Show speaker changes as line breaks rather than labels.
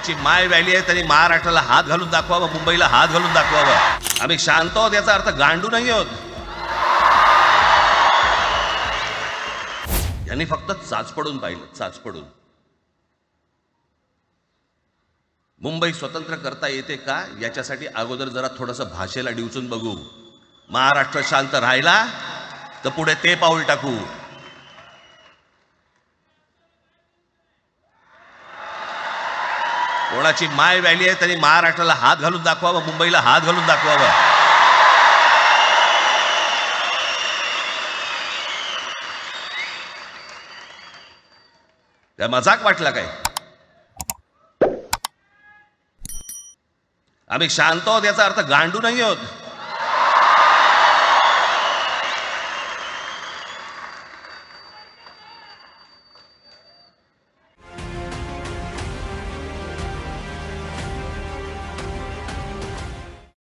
कोणाची माय व्हॅली आहे त्यांनी महाराष्ट्राला हात घालून दाखवावं मुंबईला हात घालून दाखवावं. आम्ही शांत आहोत याचा अर्थ गांडू नाही आहोत. यांनी फक्त चाचपडून पाहिलं चाचपडून मुंबई स्वतंत्र करता येते का? याच्यासाठी अगोदर जरा थोडंसं भाषेला डिवचून बघू. महाराष्ट्र शांत राहिला तर पुढे ते पाऊल टाकू. कोणाची माय व्हॅली आहे त्यांनी महाराष्ट्राला हात घालून दाखवावं मुंबईला हात घालून दाखवावं. त्या मजाक वाटला काय? आम्ही शांत आहोत याचा अर्थ गांडू नाही आहोत.